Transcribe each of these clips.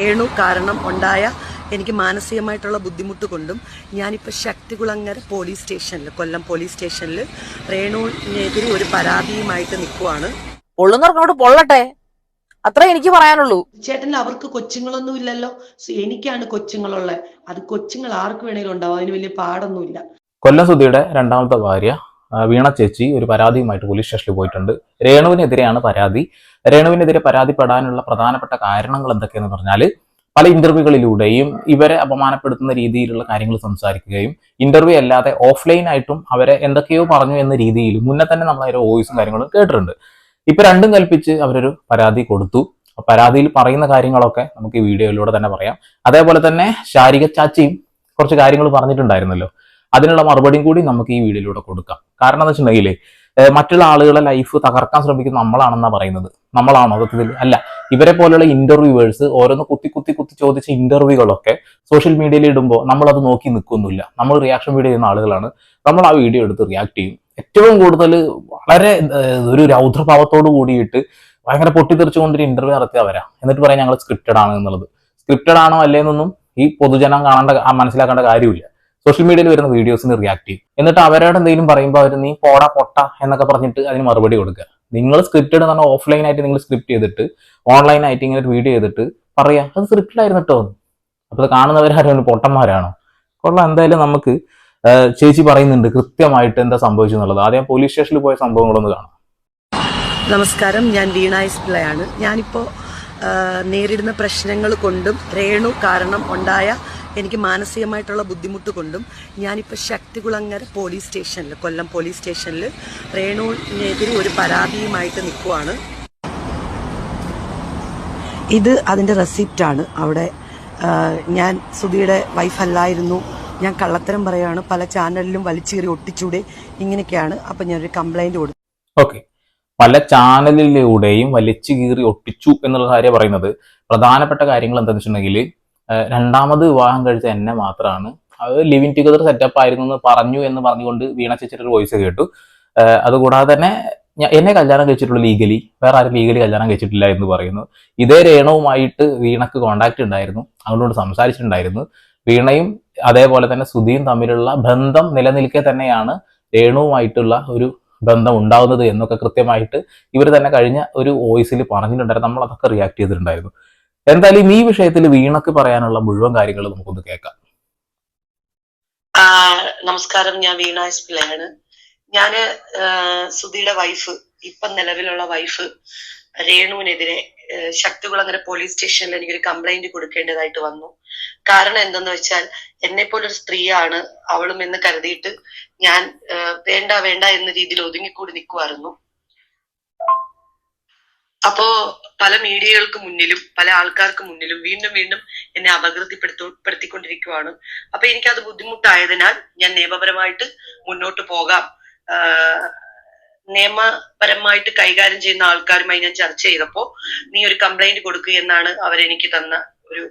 രേണു കാരണം ഉണ്ടായ എനിക്ക് മാനസികമായിട്ടുള്ള ബുദ്ധിമുട്ട് കൊണ്ടും ഞാനിപ്പോൾ ശക്തികുളങ്ങര പോലീസ് സ്റ്റേഷനിൽ കൊല്ലം പോലീസ് സ്റ്റേഷനിൽ രേണുവിനെതിരെ ഒരു പരാതിയുമായിട്ട് നിൽക്കുവാണ്. പൊള്ളുന്നവർക്കോട് പൊള്ളട്ടെ? അത്ര എനിക്ക് പറയാനുള്ളൂ. ചേട്ടൻ അവർക്ക് കൊച്ചുങ്ങളൊന്നും ഇല്ലല്ലോ. സോ എനിക്കാണ് കൊച്ചുങ്ങളുള്ളത് അത് കൊച്ചുങ്ങൾ ആർക്ക് വേണേലും ഉണ്ടാവും. അതിന് വലിയ പാടൊന്നുമില്ല. കൊല്ലം സുധിയുടെ രണ്ടാമത്തെ ഭാര്യ വീണ ചേച്ചി ഒരു പരാതിയുമായിട്ട് പോലീസ് സ്റ്റേഷനിൽ പോയിട്ടുണ്ട്. രേണുവിനെതിരെയാണ് പരാതി. രേണുവിനെതിരെ പരാതിപ്പെടാനുള്ള പ്രധാനപ്പെട്ട കാരണങ്ങൾ എന്തൊക്കെയെന്ന് പറഞ്ഞാൽ പല ഇന്റർവ്യൂകളിലൂടെയും ഇവരെ അപമാനപ്പെടുത്തുന്ന രീതിയിലുള്ള കാര്യങ്ങൾ സംസാരിക്കുകയും ഇന്റർവ്യൂ അല്ലാതെ ഓഫ്ലൈൻ ആയിട്ടും അവരെ എന്തൊക്കെയോ പറഞ്ഞു എന്ന രീതിയിൽ മുന്നേ തന്നെ നമ്മൾ അതിന്റെ വോയിസും കാര്യങ്ങളും കേട്ടിട്ടുണ്ട്. ഇപ്പൊ രണ്ടും കൽപ്പിച്ച് അവരൊരു പരാതി കൊടുത്തു. പരാതിയിൽ പറയുന്ന കാര്യങ്ങളൊക്കെ നമുക്ക് ഈ വീഡിയോയിലൂടെ തന്നെ പറയാം. അതേപോലെ തന്നെ ശാരിക ചാച്ചിയും കുറച്ച് കാര്യങ്ങൾ പറഞ്ഞിട്ടുണ്ടായിരുന്നല്ലോ. അതിനുള്ള മറുപടിയും കൂടി നമുക്ക് ഈ വീഡിയോയിലൂടെ കൊടുക്കാം. കാരണം എന്താ വെച്ചിട്ടുണ്ടെങ്കിൽ മറ്റുള്ള ആളുകളെ ലൈഫ് തകർക്കാൻ ശ്രമിക്കുന്ന നമ്മളാണെന്നാണ് പറയുന്നത്. നമ്മളാണോ സത്യത്തിൽ? അല്ല ഇവരെ പോലെയുള്ള ഇന്റർവ്യൂവേഴ്സ് ഓരോന്ന് കുത്തി കുത്തി കുത്തി ചോദിച്ച ഇന്റർവ്യൂകളൊക്കെ സോഷ്യൽ മീഡിയയിൽ ഇടുമ്പോൾ നമ്മൾ അത് നോക്കി നിൽക്കൊന്നുമില്ല നമ്മൾ റിയാക്ഷൻ വീഡിയോ ചെയ്യുന്ന ആളുകളാണ്. നമ്മൾ ആ വീഡിയോ എടുത്ത് റിയാക്ട് ചെയ്യും. ഏറ്റവും കൂടുതൽ വളരെ ഒരു രൗദ്രഭാവത്തോട് കൂടിയിട്ട് ഭയങ്കര പൊട്ടിത്തെറിച്ചുകൊണ്ടൊരു ഇന്റർവ്യൂ നടത്തിയവരാ എന്നിട്ട് പറയാം ഞങ്ങൾ സ്ക്രിപ്റ്റഡ് ആണ് എന്നുള്ളത്. സ്ക്രിപ്റ്റഡ് ആണോ അല്ലേന്നൊന്നും ഈ പൊതുജനം കാണേണ്ട മനസ്സിലാക്കേണ്ട കാര്യമില്ല. സോഷ്യൽ മീഡിയയിൽ വരുന്ന വീഡിയോസിന് റിയാക്ട് ചെയ്യും. എന്നിട്ട് അവരോട് എന്തെങ്കിലും പറയുമ്പോൾ അവർ നീ പോടാ പൊട്ട എന്നൊക്കെ പറഞ്ഞിട്ട് അതിന് മറുപടി കൊടുക്കുക. നിങ്ങൾ സ്ക്രിപ്റ്റഡ് എന്ന് പറഞ്ഞാൽ ഓഫ്ലൈൻ ആയിട്ട് നിങ്ങൾ സ്ക്രിപ്റ്റ് ചെയ്തിട്ട് ഓൺലൈൻ ആയിട്ട് ഇങ്ങനെ ഒരു വീഡിയോ ചെയ്തിട്ട് പറയാ അത് സ്ക്രിപ്റ്റഡ് ആയിരുന്നു കേട്ടോ അപ്പോൾ അത് കാണുന്നവരാരും പൊട്ടന്മാരാണോ? കൊള്ളാം. എന്തായാലും നമുക്ക് ചേച്ചി പറയുന്നുണ്ട് കൃത്യമായിട്ട് എന്താ സംഭവിച്ചു എന്നുള്ളത്. ആദ്യം പോലീസ് സ്റ്റേഷനിൽ പോയ സംഭവങ്ങളൊന്ന് കാണാം. നമസ്കാരം. ഞാൻ വീണ എസ് പിള്ളയാണ് ഞാനിപ്പോൾ നേരിടുന്ന പ്രശ്നങ്ങൾ കൊണ്ടും രേണു കാരണം ഉണ്ടായ എനിക്ക് മാനസികമായിട്ടുള്ള ബുദ്ധിമുട്ട് കൊണ്ടും ഞാനിപ്പോൾ ശക്തികുളങ്ങര പോലീസ് സ്റ്റേഷനിൽ കൊല്ലം പോലീസ് സ്റ്റേഷനിൽ രേണുവിനെതിരെ ഒരു പരാതിയുമായിട്ട് നിൽക്കുവാണ് ഇത് അതിന്റെ റെസിപ്റ്റാണ് അവിടെ ഞാൻ സുധിയുടെ വൈഫല്ലായിരുന്നു ഞാൻ കള്ളത്തരം പറയാണ്. പല ചാനലിലും വലിച്ചു കയറി ഒട്ടിച്ചൂടെ ഇങ്ങനെയൊക്കെയാണ്. അപ്പം ഞാനൊരു കംപ്ലൈന്റ് കൊടുത്തു. ഓക്കെ പല ചാനലിലൂടെയും വലിച്ചു കീറി ഒട്ടിച്ചു എന്നുള്ള കാര്യം പറയുന്നത്. പ്രധാനപ്പെട്ട കാര്യങ്ങൾ എന്താണെന്ന് വെച്ചിട്ടുണ്ടെങ്കിൽ രണ്ടാമത് വിവാഹം കഴിച്ച എന്നെ മാത്രമാണ് അത് ലിവിങ് ടുഗദർ സെറ്റപ്പ് ആയിരുന്നു എന്ന് പറഞ്ഞു എന്ന് പറഞ്ഞുകൊണ്ട് വീണ ചേച്ചിയുടെ ഒരു വോയിസ് കേട്ടു. അതുകൂടാതെ തന്നെ എന്നെ കല്യാണം കഴിച്ചിട്ടുള്ളൂ ലീഗലി വേറെ ആരും ലീഗലി കല്യാണം കഴിച്ചിട്ടില്ല എന്ന് പറയുന്നു. ഇതേ രേണവുമായിട്ട് വീണക്ക് കോണ്ടാക്ട് ഉണ്ടായിരുന്നു. അവളോട് സംസാരിച്ചിട്ടുണ്ടായിരുന്നു. വീണയും അതേപോലെ തന്നെ സുധിയും തമ്മിലുള്ള ബന്ധം നിലനിൽക്കെ തന്നെയാണ് രേണുവുമായിട്ടുള്ള ഒരു ബന്ധം ഉണ്ടാവുന്നത് എന്നൊക്കെ കൃത്യമായിട്ട് ഇവർ തന്നെ കഴിഞ്ഞ ഒരു വോയിസിൽ പറഞ്ഞിട്ടുണ്ടായിരുന്നു. നമ്മൾ അതൊക്കെ റിയാക്ട് ചെയ്തിട്ടുണ്ടായിരുന്നു. എന്തായാലും ഈ വിഷയത്തിൽ വീണക്ക് പറയാനുള്ള മുഴുവൻ കാര്യങ്ങൾ നമുക്കൊന്ന് കേൾക്കാം. നമസ്കാരം. ഞാൻ വീണ എസ് പിള്ളയാണ് ഞാൻ സുധിയുടെ വൈഫ് ഇപ്പൊ നിലവിലുള്ള വൈഫ് രേണുവിനെതിരെ ശക്തികുളങ്ങര പോലീസ് സ്റ്റേഷനിൽ എനിക്കൊരു കംപ്ലൈന്റ് കൊടുക്കേണ്ടതായിട്ട് വന്നു. കാരണം എന്തെന്ന് വെച്ചാൽ എന്നെ പോലൊരു സ്ത്രീയാണ് അവളും എന്ന് കരുതിയിട്ട് ഞാൻ വേണ്ട വേണ്ട എന്ന രീതിയിൽ ഒതുങ്ങിക്കൂടി നിൽക്കുമായിരുന്നു അപ്പോ പല മീഡിയകൾക്ക് മുന്നിലും പല ആൾക്കാർക്ക് മുന്നിലും വീണ്ടും വീണ്ടും എന്നെ അപകീർത്തിപ്പെടുത്തിക്കൊണ്ടിരിക്കുവാണ്. അപ്പൊ എനിക്കത് ബുദ്ധിമുട്ടായതിനാൽ ഞാൻ നിയമപരമായിട്ട് മുന്നോട്ട് പോകാം. നിയമപരമായിട്ട് കൈകാര്യം ചെയ്യുന്ന ആൾക്കാരുമായി ഞാൻ ചർച്ച ചെയ്തപ്പോ നീ ഒരു കംപ്ലൈന്റ് കൊടുക്കുക എന്നാണ് അവരെനിക്ക് തന്ന ഒരു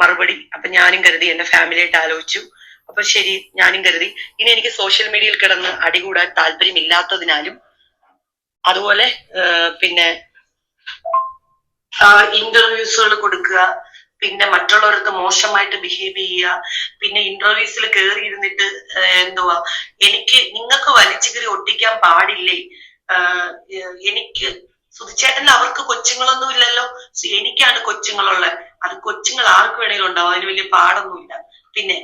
മറുപടി. അപ്പൊ ഞാനും കരുതി എന്റെ ഫാമിലിയായിട്ട് ആലോചിച്ചു. അപ്പൊ ശരി ഞാനും കരുതി. ഇനി എനിക്ക് സോഷ്യൽ മീഡിയയിൽ കിടന്ന് അടികൂടാൻ താല്പര്യമില്ലാത്തതിനാലും അതുപോലെ പിന്നെ ഇന്റർവ്യൂസുകൾ കൊടുക്കുക പിന്നെ മറ്റുള്ളവർക്ക് മോശമായിട്ട് ബിഹേവ് ചെയ്യുക പിന്നെ ഇന്റർവ്യൂസിൽ കയറി ഇരുന്നിട്ട് എന്തുവാ എനിക്ക് നിങ്ങൾക്ക് വലിച്ചു കയറി ഒട്ടിക്കാൻ പാടില്ലേ? എനിക്ക് സുധിച്ചേട്ടനിൽ അവർക്ക് കൊച്ചുങ്ങളൊന്നും ഇല്ലല്ലോ? എനിക്കാണ് കൊച്ചുങ്ങളുള്ളത് അത് കൊച്ചുങ്ങൾ ആർക്ക് വേണേലും ഉണ്ടാവും അതിന് വലിയ പാടൊന്നുമില്ല. പിന്നെ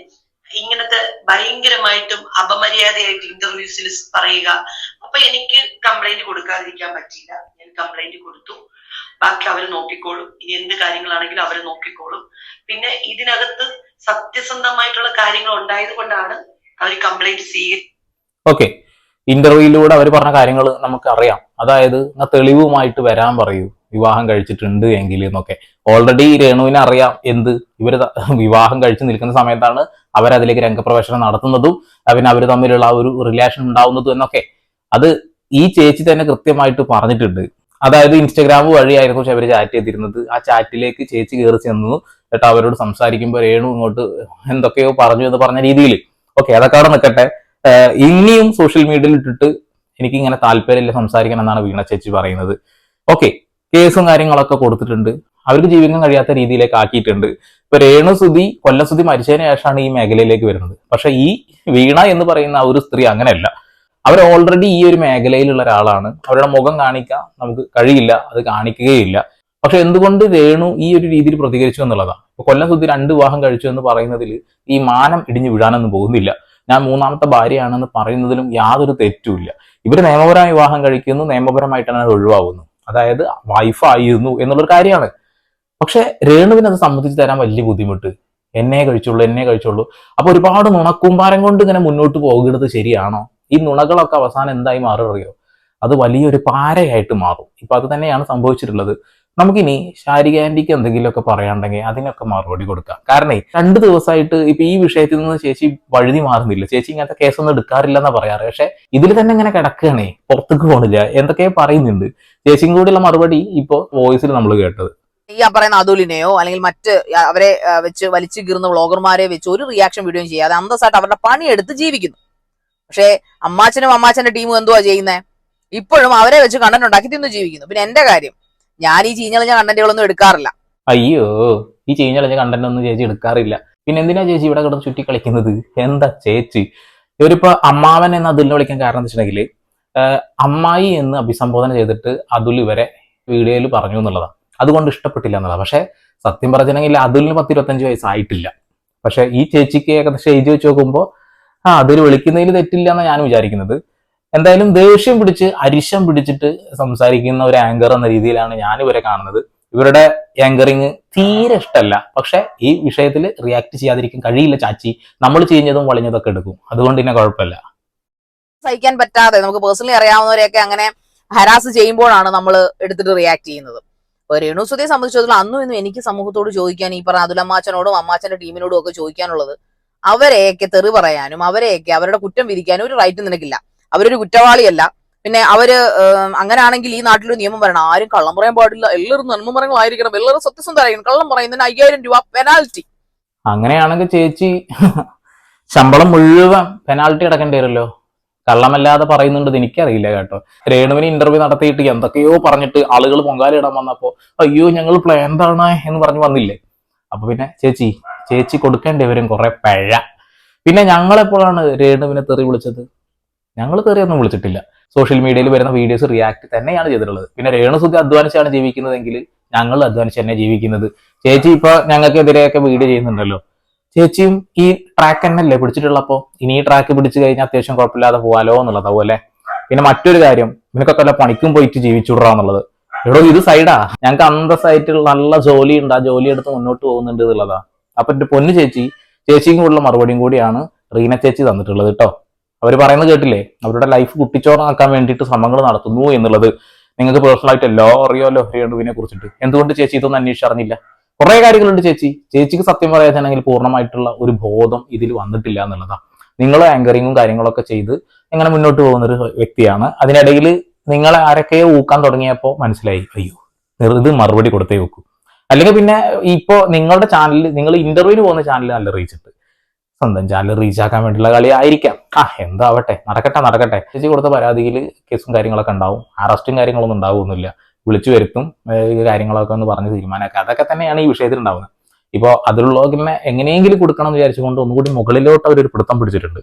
ഇങ്ങനത്തെ ഭയങ്കരമായിട്ടും അപമര്യാദയായിട്ട് ഇന്റർവ്യൂസിൽ പറയുക. അപ്പൊ എനിക്ക് കംപ്ലൈന്റ് കൊടുക്കാതിരിക്കാൻ പറ്റില്ല ഞാൻ കംപ്ലൈന്റ് കൊടുത്തു. ബാക്കി അവർ നോക്കിക്കോളും. ഇനി എന്ത് കാര്യങ്ങളാണെങ്കിലും അവർ നോക്കിക്കോളും. പിന്നെ ഇതിനകത്ത് സത്യസന്ധമായിട്ടുള്ള കാര്യങ്ങൾ ഉണ്ടായത് കൊണ്ടാണ് അവർ കംപ്ലൈന്റ് സ്വീകരി ഓക്കെ ഇന്റർവ്യൂയിലൂടെ അവർ പറഞ്ഞ കാര്യങ്ങൾ നമുക്ക് അറിയാം അതായത് തെളിവുമായിട്ട് വരാൻ പറയൂ. വിവാഹം കഴിച്ചിട്ടുണ്ട് എങ്കിൽ എന്നൊക്കെ. ഓൾറെഡി രേണുവിനെ അറിയാം എന്ത്. ഇവർ വിവാഹം കഴിച്ച് നിൽക്കുന്ന സമയത്താണ് അവരതിലേക്ക് രംഗപ്രവേശനം നടത്തുന്നതും പിന്നെ അവർ തമ്മിലുള്ള ഒരു റിലേഷൻ ഉണ്ടാവുന്നതും എന്നൊക്കെ. അത് ഈ ചേച്ചി തന്നെ കൃത്യമായിട്ട് പറഞ്ഞിട്ടുണ്ട്. അതായത് ഇൻസ്റ്റഗ്രാം വഴിയായിരുന്നു അവർ ചാറ്റ് ചെയ്തിരുന്നത്. ആ ചാറ്റിലേക്ക് ചേച്ചി കയറി ചെന്നു. എന്നിട്ട് അവരോട് സംസാരിക്കുമ്പോൾ രേണു ഇങ്ങോട്ട് എന്തൊക്കെയോ പറഞ്ഞു എന്ന് പറഞ്ഞ രീതിയിൽ ഓക്കെ അതൊക്കെ അവിടെ നിൽക്കട്ടെ. ഇനിയും സോഷ്യൽ മീഡിയയിൽ ഇട്ടിട്ട് എനിക്ക് ഇങ്ങനെ താല്പര്യമില്ല സംസാരിക്കണം എന്നാണ് വീണ ചേച്ചി പറയുന്നത്. ഓക്കെ കേസും കാര്യങ്ങളൊക്കെ കൊടുത്തിട്ടുണ്ട്. അവർക്ക് ജീവിക്കാൻ കഴിയാത്ത രീതിയിലേക്ക് ആക്കിയിട്ടുണ്ട്. ഇപ്പൊ രേണു സുധി കൊല്ലസുധി മരിച്ചതിന് ശേഷമാണ് ഈ മേഖലയിലേക്ക് വരുന്നത്. പക്ഷെ ഈ വീണ എന്ന് പറയുന്ന ഒരു സ്ത്രീ അങ്ങനെയല്ല. അവർ ഓൾറെഡി ഈ ഒരു മേഖലയിലുള്ള ഒരാളാണ്. അവരുടെ മുഖം കാണിക്കാൻ നമുക്ക് കഴിയില്ല അത് കാണിക്കുകയില്ല. പക്ഷെ എന്തുകൊണ്ട് രേണു ഈ ഒരു രീതിയിൽ പ്രതികരിച്ചു എന്നുള്ളതാണ്? ഇപ്പൊ കൊല്ലം സുധി രണ്ട് വിവാഹം കഴിച്ചു എന്ന് പറയുന്നതിൽ ഈ മാനം ഇടിഞ്ഞു വീഴാനൊന്നും പോകുന്നില്ല. ഞാൻ മൂന്നാമത്തെ ഭാര്യയാണെന്ന് പറയുന്നതിലും യാതൊരു തെറ്റുമില്ല ഇവർ നിയമപരമായി വിവാഹം കഴിക്കുന്നു നിയമപരമായിട്ടാണ് അത് ഒഴിവാകുന്നു. അതായത് വൈഫായിരുന്നു എന്നുള്ളൊരു കാര്യമാണ്. പക്ഷെ രേണുവിന് അത് സമ്മതിച്ചു തരാൻ വലിയ ബുദ്ധിമുട്ട്. എന്നെ കഴിച്ചുള്ളൂ എന്നെ കഴിച്ചുള്ളൂ. അപ്പൊ ഒരുപാട് നുണക്കൂമ്പാരം കൊണ്ട് ഇങ്ങനെ മുന്നോട്ട് പോകുന്നത് ശരിയാണോ? ഈ നുണകളൊക്കെ അവസാനം എന്തായി മാറുകയോ അത് വലിയൊരു പാരയായിട്ട് മാറും. ഇപ്പൊ അത് തന്നെയാണ് സംഭവിച്ചിട്ടുള്ളത്. നമുക്കിനി ശാരിക ആന്റിക്ക് എന്തെങ്കിലുമൊക്കെ പറയാണ്ടെങ്കിൽ അതിനൊക്കെ മറുപടി കൊടുക്കാം. കാരണം രണ്ട് ദിവസമായിട്ട് ഇപ്പൊ ഈ വിഷയത്തിൽ നിന്ന് ചേച്ചി വഴുതി മാറുന്നില്ല. ചേച്ചി ഇങ്ങനത്തെ കേസൊന്നും എടുക്കാറില്ല എന്നാ പറയാറ്. പക്ഷെ ഇതിൽ തന്നെ ഇങ്ങനെ കിടക്കുകയാണേ പുറത്തേക്ക് പോണില്ല. എന്തൊക്കെയോ പറയുന്നുണ്ട്. ചേച്ചിയും കൂടിയുള്ള മറുപടി ഇപ്പൊ വോയിസിൽ നമ്മൾ കേട്ടത്. ഈ പറയുന്ന അതുലിനെയോ അല്ലെങ്കിൽ മറ്റ് അവരെ വെച്ച് വലിച്ചു കീറുന്ന വ്ളോഗർമാരെ വെച്ച് ഒരു റിയാക്ഷൻ വീഡിയോ ചെയ്യാതെ അന്തസ്സായിട്ട് അവരുടെ പണിയെടുത്ത് ജീവിക്കുന്നു. പക്ഷേ അമ്മാച്ചനും അമ്മാച്ചന്റെ ടീമും എന്തുവാ ചെയ്യുന്നത് ഇപ്പോഴും അവരെ വെച്ച് കണ്ടന്റ് ഉണ്ടാക്കി തിന്നു ജീവിക്കുന്നു. പിന്നെ എന്റെ കാര്യം ഞാൻ ഈ ചീഞ്ഞളിഞ്ഞ കണ്ടന്റുകളൊന്നും എടുക്കാറില്ല. അയ്യോ ഈ ചീഞ്ഞളഞ്ഞ കണ്ടന്റ് ഒന്നും ചേച്ചി എടുക്കാറില്ല. പിന്നെ എന്തിനാ ചേച്ചി ഇവിടെ കിടന്ന് ചുറ്റി കളിക്കുന്നത് എന്താ ചേച്ചി? ഇവരിപ്പോ അമ്മാവൻ എന്ന് അതുലിനെ വിളിക്കാൻ കാരണം എന്ന് വെച്ചിട്ടുണ്ടെങ്കിൽ അമ്മായി എന്ന് അഭിസംബോധന ചെയ്തിട്ട് അതുൽ ഇവരെ വീഡിയോയിൽ പറഞ്ഞു എന്നുള്ളതാണ്. അതുകൊണ്ട് ഇഷ്ടപ്പെട്ടില്ല എന്നുള്ളതാണ്. പക്ഷെ സത്യം പറഞ്ഞിട്ടുണ്ടെങ്കിൽ അതുലിന് പത്തിരുപത്തഞ്ച് വയസ്സായിട്ടില്ല. പക്ഷെ ഈ ചേച്ചിക്ക് ഏകദേശം ഏജ് വെച്ച് നോക്കുമ്പോൾ ആ അതിൽ വിളിക്കുന്നതിൽ തെറ്റില്ല എന്നാണ് ഞാൻ വിചാരിക്കുന്നത്. എന്തായാലും ദേഷ്യം പിടിച്ച് അരിശം പിടിച്ചിട്ട് സംസാരിക്കുന്ന ഒരു ആങ്കർ എന്ന രീതിയിലാണ് ഞാൻ ഇവരെ കാണുന്നത്. ഇവരുടെ ആങ്കറിങ് തീരെ ഇഷ്ടമല്ല പക്ഷെ ഈ വിഷയത്തിൽ റിയാക്ട് ചെയ്യാതിരിക്കാൻ കഴിയില്ല ചാച്ചി. നമ്മൾ ചെയ്യുന്നതും വളഞ്ഞതൊക്കെ എടുക്കും. അതുകൊണ്ട് തന്നെ കുഴപ്പമില്ല. സഹിക്കാൻ പറ്റാതെ നമുക്ക് പേഴ്സണലി അറിയാവുന്നവരെയൊക്കെ അങ്ങനെ ഹരാസ് ചെയ്യുമ്പോഴാണ് നമ്മൾ എടുത്തിട്ട് റിയാക്ട് ചെയ്യുന്നത്. ഇപ്പൊ രേണു സുധയെ സംബന്ധിച്ചിടത്തോളം അന്നും ഇന്നും എനിക്ക് സമൂഹത്തോട് ചോദിക്കാൻ ഈ പറഞ്ഞ അതുലമ്മാച്ചനോടും അമ്മാച്ചന്റെ ടീമിനോടും ഒക്കെ ചോദിക്കാനുള്ളത് അവരെയൊക്കെ തെറി പറയാനും അവരെയൊക്കെ അവരുടെ കുറ്റം വിധിക്കാനും ഒരു റൈറ്റ് നിനക്കില്ല. അവരൊരു കുറ്റവാളിയല്ല. പിന്നെ അവർ അങ്ങനെയാണെങ്കിൽ ഈ നാട്ടിലൊരു നിയമം വരണം. ആരും കള്ളം പറയാൻ പാടില്ല. എല്ലാവരും നന്മമരങ്ങളായിരിക്കണം എല്ലാവരും സത്യസന്ധരായിരിക്കണം. കള്ളം പറയുന്നതിന് അയ്യായിരം രൂപ പെനാൽറ്റി അങ്ങനെയാണെങ്കിൽ ചേച്ചി ശമ്പളം മുഴുവൻ പെനാൽറ്റി അടക്കേണ്ടി വരുമല്ലോ? കള്ളമല്ലാതെ പറയുന്നുണ്ട് എനിക്കറിയില്ല കേട്ടോ. രേണുവിന് ഇന്റർവ്യൂ നടത്തിയിട്ട് എന്തൊക്കെയോ പറഞ്ഞിട്ട് ആളുകൾ പൊങ്കാലിടാൻ വന്നപ്പോ അയ്യോ ഞങ്ങൾ പ്ലാൻ ആണ് എന്ന് പറഞ്ഞു വന്നില്ലേ? അപ്പൊ പിന്നെ ചേച്ചി ചേച്ചി കൊടുക്കേണ്ടി വരും കുറെ പഴ. പിന്നെ ഞങ്ങളെപ്പോഴാണ് രേണുവിനെ തെറി വിളിച്ചത്? ഞങ്ങൾ തെറിയൊന്നും വിളിച്ചിട്ടില്ല. സോഷ്യൽ മീഡിയയിൽ വരുന്ന വീഡിയോസ് റിയാക്ട് തന്നെയാണ് ചെയ്തിട്ടുള്ളത്. പിന്നെ രേണു സുഖം അധ്വാനിച്ചാണ് ജീവിക്കുന്നതെങ്കിൽ ഞങ്ങൾ അധ്വാനിച്ച് തന്നെ ജീവിക്കുന്നത്. ചേച്ചി ഇപ്പൊ ഞങ്ങൾക്കെതിരെയൊക്കെ വീഡിയോ ചെയ്യുന്നുണ്ടല്ലോ. ചേച്ചിയും ഈ ട്രാക്ക് തന്നെയല്ലേ പിടിച്ചിട്ടുള്ളപ്പോ ഇനി ഈ ട്രാക്ക് പിടിച്ചു കഴിഞ്ഞാൽ അത്യാവശ്യം കുഴപ്പമില്ലാതെ പോവാലോ എന്നുള്ളത് അതുപോലെ പിന്നെ മറ്റൊരു കാര്യം നിനക്കൊക്കെ പണിക്കും പോയിട്ട് ജീവിച്ചു എന്നുള്ളത് എടോ ഇത് സൈഡാ. ഞങ്ങൾക്ക് സൈറ്റിൽ നല്ല ജോലി ഉണ്ട് ആ ജോലി എടുത്ത് മുന്നോട്ട് പോകുന്നുണ്ട് എന്നുള്ളതാ. അപ്പൊ എന്റെ പൊന്നു ചേച്ചി ചേച്ചിയും കൂടുള്ള മറുപടിയും കൂടിയാണ് റീന ചേച്ചി തന്നിട്ടുള്ളത് കേട്ടോ അവർ പറയുന്നത് കേട്ടില്ലേ? അവരുടെ ലൈഫ് കുട്ടിച്ചോറാക്കാൻ വേണ്ടിയിട്ട് ശ്രമങ്ങൾ നടത്തുന്നു എന്നുള്ളത്. നിങ്ങൾക്ക് പേഴ്സണൽ ആയിട്ട് എല്ലാം അറിയാമല്ലോ രേണുവിനെ കുറിച്ചിട്ട്. എന്തുകൊണ്ട് ചേച്ചി ഇതൊന്നും അന്വേഷിച്ചറിഞ്ഞില്ല കുറെ കാര്യങ്ങളുണ്ട് ചേച്ചി. ചേച്ചിക്ക് സത്യം പറയാച്ചാണെങ്കിൽ പൂർണമായിട്ടുള്ള ഒരു ബോധം ഇതിൽ വന്നിട്ടില്ല എന്നുള്ളതാണ് നിങ്ങൾ ആങ്കറിങ്ങും കാര്യങ്ങളൊക്കെ ചെയ്ത് എങ്ങനെ മുന്നോട്ട് പോകുന്ന ഒരു വ്യക്തിയാണ്. അതിനിടയിൽ നിങ്ങളെ ആരൊക്കെയോ ഊക്കാൻ തുടങ്ങിയപ്പോൾ മനസ്സിലായി അയ്യോ ഇത് മറുപടി കൊടുത്തേ വെക്കൂ. അല്ലെങ്കിൽ പിന്നെ ഇപ്പോ നിങ്ങളുടെ ചാനലിൽ നിങ്ങൾ ഇന്റർവ്യൂവിന് പോകുന്ന ചാനൽ നല്ല റീച്ച് ഉണ്ട്. സ്വന്തം ചാനൽ റീച്ച് ആക്കാൻ വേണ്ടിയുള്ള കളി ആയിരിക്കാം. ആ എന്താവട്ടെ നടക്കട്ടെ നടക്കട്ടെ. ചേച്ചി കൊടുത്ത പരാതിയിൽ കേസും കാര്യങ്ങളൊക്കെ ഉണ്ടാവും. അറസ്റ്റും കാര്യങ്ങളൊന്നും ഉണ്ടാവുമൊന്നുമില്ല. വിളിച്ചു വരുത്തും കാര്യങ്ങളൊക്കെ ഒന്ന് പറഞ്ഞ് തീരുമാനമാക്കുക. അതൊക്കെ തന്നെയാണ് ഈ വിഷയത്തിൽ ഉണ്ടാവുന്നത്. ഇപ്പോൾ അതിലുള്ളവർക്ക് എങ്ങനെയെങ്കിലും കൊടുക്കണം എന്ന് വിചാരിച്ചുകൊണ്ട് ഒന്നുകൂടി മുകളിലോട്ട് അവരൊരു പിടുത്തം പിടിച്ചിട്ടുണ്ട്.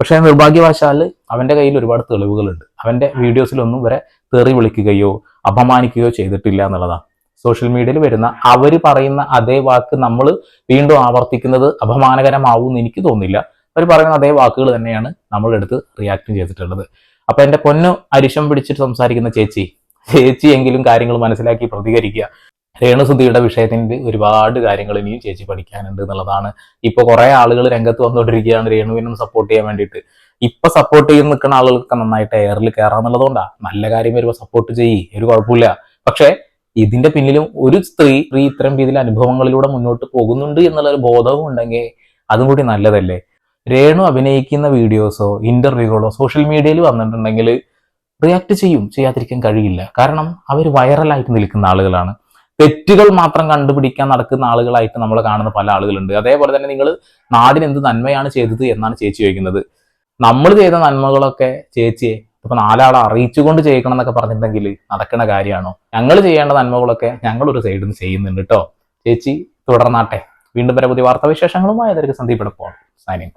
പക്ഷേ നിർഭാഗ്യവശാൽ അവന്റെ കയ്യിൽ ഒരുപാട് തെളിവുകളുണ്ട്. അവന്റെ വീഡിയോസിലൊന്നും വരെ തെറി വിളിക്കുകയോ അപമാനിക്കുകയോ ചെയ്തിട്ടില്ല എന്നുള്ളതാണ്. സോഷ്യൽ മീഡിയയിൽ വരുന്ന അവർ പറയുന്ന അതേ വാക്ക് നമ്മൾ വീണ്ടും ആവർത്തിക്കുന്നത് അപമാനകരമാവും എന്ന് എനിക്ക് തോന്നില്ല അവർ പറയുന്ന അതേ വാക്കുകൾ തന്നെയാണ് നമ്മളെടുത്ത് റിയാക്റ്റും ചെയ്തിട്ടുള്ളത്. അപ്പൊ എന്റെ പൊന്നു അരിശം പിടിച്ചിട്ട് സംസാരിക്കുന്ന ചേച്ചി ചേച്ചി എങ്കിലും കാര്യങ്ങൾ മനസ്സിലാക്കി പ്രതികരിക്കുക. രേണുസുധിയുടെ വിഷയത്തിന്റെ ഒരുപാട് കാര്യങ്ങൾ ഇനിയും ചേച്ചി പഠിക്കാനുണ്ട് എന്നുള്ളതാണ്. ഇപ്പൊ കുറേ ആളുകൾ രംഗത്ത് വന്നുകൊണ്ടിരിക്കുകയാണ് രേണുവിനും സപ്പോർട്ട് ചെയ്യാൻ വേണ്ടിയിട്ട്. ഇപ്പൊ സപ്പോർട്ട് ചെയ്ത് നിൽക്കുന്ന ആളുകൾക്ക് നന്നായിട്ട് എയറിൽ കയറാം എന്നുള്ളതുകൊണ്ടാണ് നല്ല കാര്യം വരുമ്പോൾ സപ്പോർട്ട് ചെയ്യ് ഒരു കുഴപ്പമില്ല. പക്ഷേ ഇതിന്റെ പിന്നിലും ഒരു സ്ത്രീ സ്ത്രീ ഇത്തരം രീതിയിൽ അനുഭവങ്ങളിലൂടെ മുന്നോട്ട് പോകുന്നുണ്ട് എന്നുള്ള ഒരു ബോധവും ഉണ്ടെങ്കിൽ അതും കൂടി നല്ലതല്ലേ? രേണു അഭിനയിക്കുന്ന വീഡിയോസോ ഇന്റർവ്യൂകളോ സോഷ്യൽ മീഡിയയിൽ വന്നിട്ടുണ്ടെങ്കിൽ റിയാക്ട് ചെയ്യും ചെയ്യാതിരിക്കാൻ കഴിയില്ല. കാരണം അവർ വൈറലായിട്ട് നിൽക്കുന്ന ആളുകളാണ്. തെറ്റുകൾ മാത്രം കണ്ടുപിടിക്കാൻ നടക്കുന്ന ആളുകളായിട്ട് നമ്മൾ കാണുന്ന പല ആളുകളുണ്ട്. അതേപോലെ തന്നെ നിങ്ങൾ നാടിന് എന്ത് നന്മയാണ് ചെയ്തത് എന്നാണ് ചേച്ചി ചോദിക്കുന്നത്. നമ്മൾ ചെയ്ത നന്മകളൊക്കെ ചേച്ചിയെ ഇപ്പൊ നാലാളെ അറിയിച്ചുകൊണ്ട് ചെയ്യിക്കണം എന്നൊക്കെ പറഞ്ഞിട്ടുണ്ടെങ്കിൽ നടക്കുന്ന കാര്യമാണോ? ഞങ്ങൾ ചെയ്യേണ്ട നന്മകളൊക്കെ ഞങ്ങൾ ഒരു സൈഡിൽ നിന്ന് ചെയ്യുന്നുണ്ട് കേട്ടോ ചേച്ചി തുടർന്നാട്ടെ. വീണ്ടും വരെ പുതിയ വാർത്താവിശേഷങ്ങളുമായി അതൊരു സന്ദീപ് പോകണം സൈനിങ്